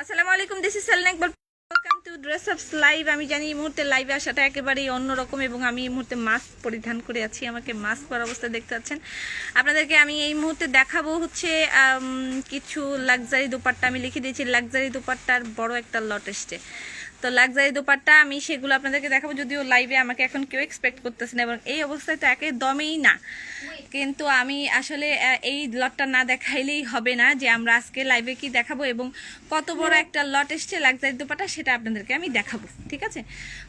আসসালামু আলাইকুম this is Selena Iqbal welcome to Dress Ups live আমি জানি এই মুহূর্তে লাইভে আসাটা একেবারেই অন্যরকম এবং আমি এই মুহূর্তে মাস্ক পরিধান করে আছি, আমাকে মাস্ক পরা অবস্থায় দেখতে পাচ্ছেন। আপনাদেরকে আমি এই মুহূর্তে দেখাবো হচ্ছে কিছু লাক্সারি দোপাট্টা। আমি লিখে দিয়েছি লাক্সারি দোপাট্টার বড় একটা লট এসছে। তো লাক্সারি দোপাট্টা আমি সেগুলো আপনাদেরকে দেখাবো, যদিও লাইভে আমাকে এখন কেউ এক্সপেক্ট করতেছে না এবং এই অবস্থায় তো একদমই না। কিন্তু আমি আসলে এই লটটা না দেখাইলেই হবে না যে আমরা আজকে লাইভে কি দেখাবো এবং কত বড় একটা লট এসছে লাক্সারি দোপাটা সেটা আপনাদেরকে আমি দেখাবো ঠিক আছে?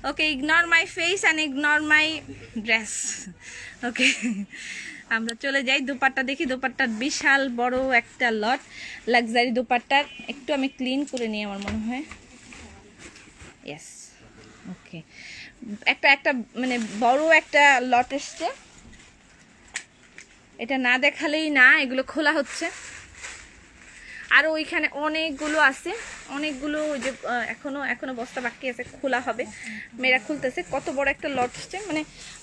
Okay ignore my face and ignore my dress okay আমরা চলে যাই দোপাট্টা দেখি দোপাট্টার বিশাল বড় একটা লট। লাক্সারি দোপাট্টার একটু আমি ক্লিন করে নিই আমার মনে হয়। ইয়েস ওকে একটা একটা মানে বড় একটা লট এসছে। এটা না দেখালেই না, এগুলো খোলা হচ্ছে। আর ওইখানে অনেকগুলো আছে। অনেকগুলো ওই যে এখনও এখনও বস্তা বাকি আছে, খোলা হবে। মেয়েরা খুলতেছে। কত বড় একটা লট হচ্ছে। মানে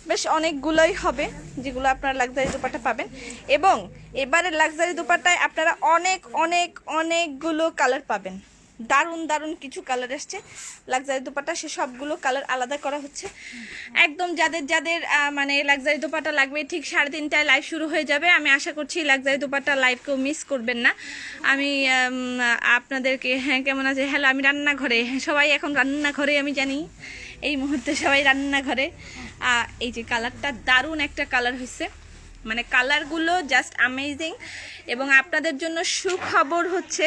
বেশ অনেকগুলোই হবে, যেগুলো আপনারা লাক্সারি দোপাট্টা পাবেন। এবং এবারে লাক্সারি দোপাট্টায় আপনারা অনেক অনেক, অনেকগুলো কালার পাবেন। দারুণ দারুণ কিছু কালার আসছে লাক্সারি দোপাট্টা সে সবগুলো কালার আলাদা করা হচ্ছে। একদম যাদের যাদের মানে লাক্সারি দোপাট্টা লাগবে, ঠিক সাড়ে তিনটায় লাইভ শুরু হয়ে যাবে। আমি আশা করছি লাক্সারি দোপাট্টা লাইভ কেউ মিস করবেন না। আমি আপনাদেরকে হ্যাঁ কেমন আছে? হ্যালো আমি রান্নাঘরে। সবাই এখন রান্নাঘরে, আমি জানি। এই মুহূর্তে সবাই রান্নাঘরে। এই যে কালারটা দারুণ একটা কালার হয়েছে মানে কালারগুলো জাস্ট অ্যামেজিং এবং আপনাদের জন্য সুখবর হচ্ছে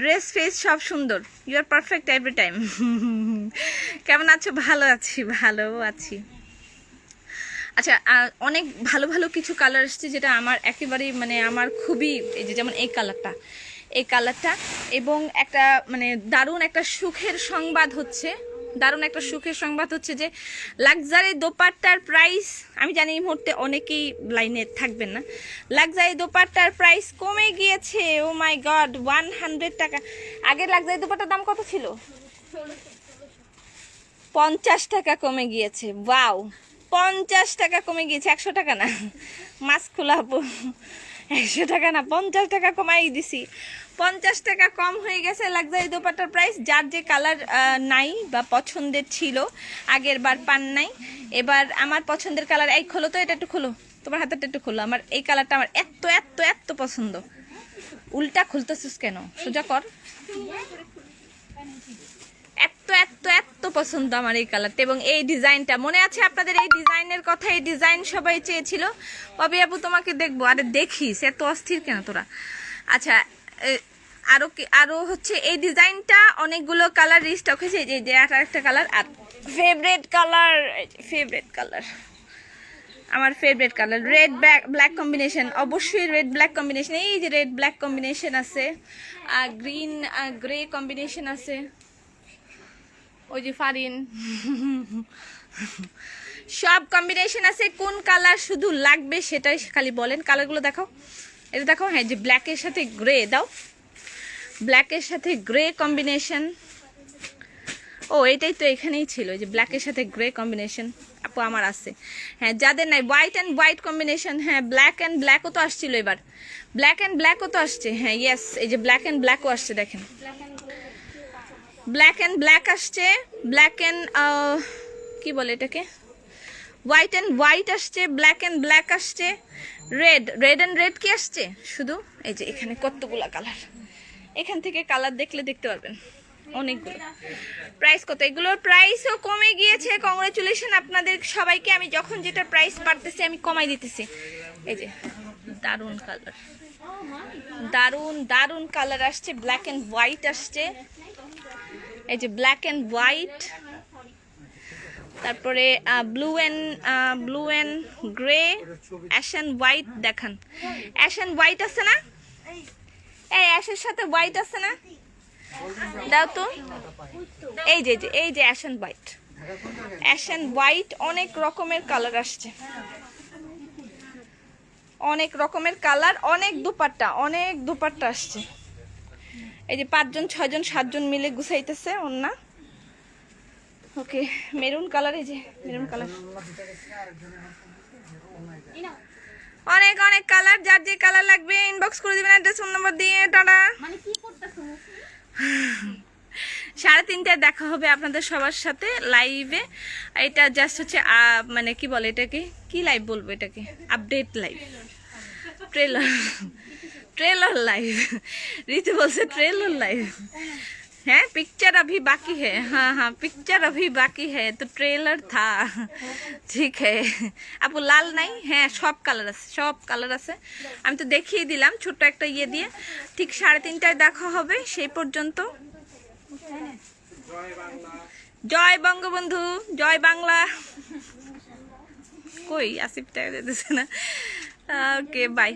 ড্রেস ফেস সব সুন্দর। You are perfect every time কেমন আছো? ভালো আছি ভালো আছি। আচ্ছা আর অনেক ভালো ভালো কিছু কালার এসছে যেটা আমার একেবারেই মানে আমার খুবই এই যে যেমন এই কালারটা এই কালারটা এবং একটা মানে দারুণ একটা সুখের সংবাদ হচ্ছে। দারুণ একটা সুখের সংবাদ হচ্ছে যে, লাক্সারি দোপাট্টার প্রাইস, আমি জানি এই মুহূর্তে অনেকেই লাইনে থাকবেন না, লাক্সারি দোপাট্টার প্রাইস কমে গিয়েছে, oh my god one hundred টাকা। আগের লাক্সারি দোপাট্টার দাম কত ছিল? পঞ্চাশ টাকা কমে গিয়েছে বাউ পঞ্চাশ টাকা কমে গিয়েছে, একশো টাকা না মাছ খোলাবো, একশো টাকা না, পঞ্চাশ টাকা কমাই দিছি। পঞ্চাশ টাকা কম হয়ে গেছে লাক্সারি দোপাট্টার প্রাইস যার যে কালার নাই বা পছন্দের ছিল, আগের বার পান নাই। এবার আমার পছন্দের কালার এই খোলো তো, এটা একটু খোলো। তোমার হাতেরটা একটু খোলো। আমার এই কালারটা আমার এত এত এত পছন্দ। উল্টা খুলতেছিস কেন? সোজা কর। এত এত এত পছন্দ আমার এই কালারটা এবং এই ডিজাইনটা মনে আছে আপনাদের এই ডিজাইনের কথা? এই ডিজাইন সবাই চেয়েছিল। কবি আপু, তোমাকে দেখব। আরে দেখিস, এত অস্থির কেন তোরা? আচ্ছা এ, আরও আরও হচ্ছে এই ডিজাইনটা অনেকগুলো কালার রিস্টক হয়েছে। এই যে- যে আর একটা কালার আর ফেভারেট কালার ফেভারেট কালার। আমার favourite colour red black black combination অবশ্যই রেড ব্ল্যাক কম্বিনেশন এই যে রেড ব্ল্যাক কম্বিনেশন আছে আর গ্রিন আর গ্রে কম্বিনেশন আছে। ওই যে ফারিন। সব কম্বিনেশন আছে কোন কালার শুধু লাগবে সেটাই খালি বলেন। কালারগুলো দেখো এটা দেখো হ্যাঁ যে ব্ল্যাকের সাথে গ্রে দাও। ব্ল্যাকের সাথে গ্রে কম্বিনেশন ও, এটাই তো এখানেই ছিল, যে ব্ল্যাকের সাথে গ্রে কম্বিনেশন আপু, আমার আছে। হ্যাঁ যাদের নাই হোয়াইট অ্যান্ড হোয়াইট কম্বিনেশন হ্যাঁ ব্ল্যাক অ্যান্ড ব্ল্যাকও তো আসছিল এবার। ব্ল্যাক অ্যান্ড ব্ল্যাকও তো আসছে হ্যাঁ ইয়েস এই যে ব্ল্যাক অ্যান্ড ব্ল্যাকও আসছে, দেখেন। ব্ল্যাক অ্যান্ড ব্ল্যাক আসছে ব্ল্যাক অ্যান্ড কি বলে এটাকে? হোয়াইট অ্যান্ড হোয়াইট আসছে ব্ল্যাক অ্যান্ড ব্ল্যাক আসছে। রেড রেড অ্যান্ড রেড কি আসছে? শুধু এই যে এখানে কতগুলা কালার এখান থেকে কালার দেখলে দেখতে পারবেন। অনেকগুলো। প্রাইস কত? এগুলোর প্রাইসও কমে গিয়েছে। কংগ্রেচুলেশন আপনাদের সবাইকে। আমি যখন যেটা প্রাইস বাড়তেছে, আমি কমাই দিতেছি। এই যে, দারুণ কালার দারুণ দারুণ কালার আসছে। ব্ল্যাক অ্যান্ড হোয়াইট আসছে। এই যে ব্ল্যাক অ্যান্ড হোয়াইট তারপরে blue and blue and grey ash and white দেখান। অ্যাশ অ্যান্ড হোয়াইট আছে না? এই অ্যাশের সাথে হোয়াইট আছে না? দাও তো। এই যে এই যে ash and white ash and white অনেক রকমের কালার আসছে। অনেক রকমের কালার অনেক দুপাট্টা অনেক দুপাট্টা আসছে। এই যে পাঁচজন, ছয়জন, সাতজন মিলে গুছাইতেছে অন্যা ওকে মেরুন কালারে যে মেরুন কালার। অনেক অনেক কালার যার যে কালার লাগবে ইনবক্স করে দিবেন অ্যাড্রেস ফোন নম্বর দিয়ে টাটা। মানে সাড়ে তিনটায় দেখা হবে আপনাদের সবার সাথে লাইভে এটা জাস্ট হচ্ছে মানে কি বলে এটাকে? কি লাইভ বলব এটাকে? Update live trailer trailer live Riti বলছে ট্রেলার লাইভ है पिक्चर अभी बाकी है हाँ हाँ पिक्चर अभी बाकी है तो ट्रेलर था ঠিক है আপু লাল নাই হ্যাঁ সব কালার আছে সব কালার আছে আমি তো দেখিয়ে দিলাম ছোট্ট একটা ইয়ে দিয়ে ঠিক সাড়ে তিনটায় দেখা হবে সেই পর্যন্ত জয় বঙ্গবন্ধু জয় বাংলা কই আসিফ টাকা দিতেছে না ওকে বাই